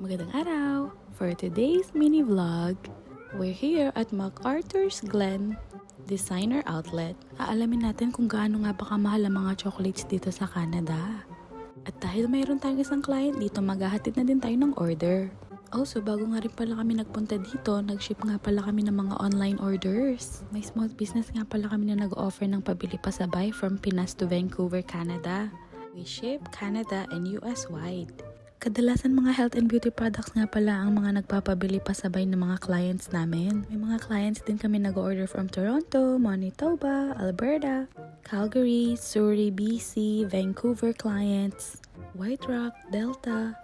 Magandang araw! For today's mini vlog, we're here at MacArthur's Glen Designer Outlet. Aalamin natin kung gaano nga ba kamahal ang mga chocolates dito sa Canada. At dahil mayroon tayong isang client dito, maghahatid na din tayo ng order. Also, bago nga rin pala kami nagpunta dito, nag-ship nga pala kami ng mga online orders. May small business nga pala kami na nag-offer ng pabili pasabay from Pinas to Vancouver, Canada. We ship Canada and US wide. Kadalasan mga health and beauty products nga pala ang mga nagpapabili pasabay ng mga clients namin. May mga clients din kami nag-order from Toronto, Manitoba, Alberta, Calgary, Surrey, BC, Vancouver clients, White Rock, Delta,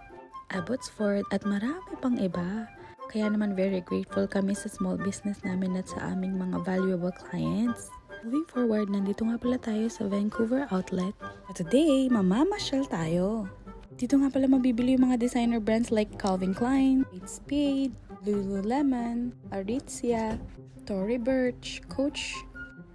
Abbotsford at marami pang iba. Kaya naman very grateful kami sa small business namin at sa aming mga valuable clients. Moving forward, nandito nga pala tayo sa Vancouver Outlet. At today, mamamasyal tayo. Dito nga pala mabibili yung mga designer brands like Calvin Klein, Kate Spade, Lululemon, Aritzia, Tory Burch, Coach,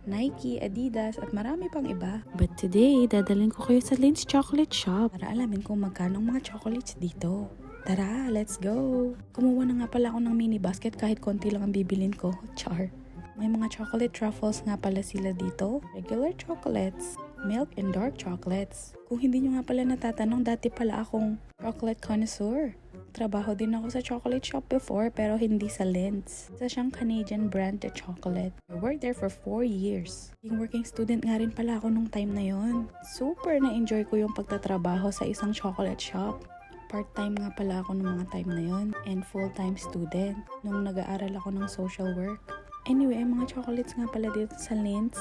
Nike, Adidas, at marami pang iba. But today, dadalhin ko kayo sa Lynn's Chocolate Shop para alamin kung magkano ang mga chocolates dito. Tara, let's go! Kumuha na nga pala ako ng mini basket kahit konti lang ang bibilin ko. Char! May mga chocolate truffles nga pala sila dito. Regular chocolates, milk and dark chocolates. Kung hindi nyo nga pala natatanong, dati pala akong chocolate connoisseur. Trabaho din ako sa chocolate shop before pero hindi sa Lindt. Isa siyang Canadian brand na chocolate. I worked there for 4 years. Yung working student nga rin pala ako nung time na yon. Super na-enjoy ko yung pagtatrabaho sa isang chocolate shop. Part-time nga pala ako nung mga time na yon and full-time student nung nag-aaral ako ng social work. Anyway, mga chocolates nga pala dito sa Lindt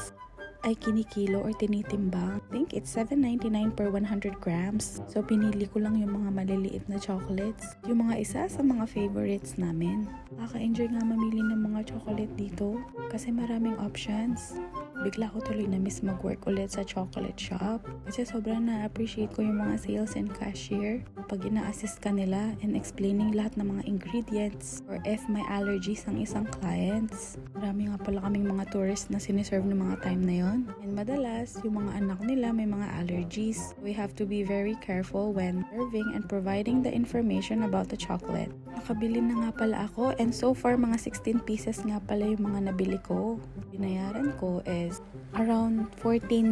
ay kinikilo or tinitimbang. I think it's 7.99 per 100 grams. So, pinili ko lang yung mga maliliit na chocolates. Yung mga isa sa mga favorites namin. Nakaka-enjoy nga mamili ng mga chocolate dito kasi maraming options. Bigla ko tuloy na miss mag-work ulit sa chocolate shop. Kasi sobrang na-appreciate ko yung mga sales and cashier pag ina-assist ka nila and explaining lahat ng mga ingredients or if may allergies ang isang clients. Marami nga pala kaming mga tourists na siniserve ng mga time na yon. And madalas, yung mga anak nila may mga allergies. We have to be very careful when serving and providing the information about the chocolate. Nakabili na nga pala ako and so far mga 16 pieces nga pala yung mga nabili ko. Binayaran ko is around $14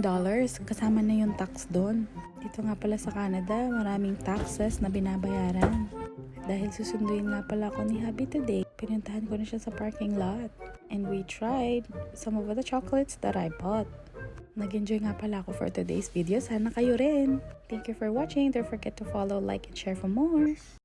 kasama na yung tax doon. Dito nga pala sa Canada, maraming taxes na binabayaran. Dahil susunduin nga pala ako ni Happy today, pinuntahan ko na siya sa parking lot. And we tried some of the chocolates that I bought. Nag-enjoy nga pala ako for today's video. Sana kayo rin. Thank you for watching. Don't forget to follow, like, and share for more.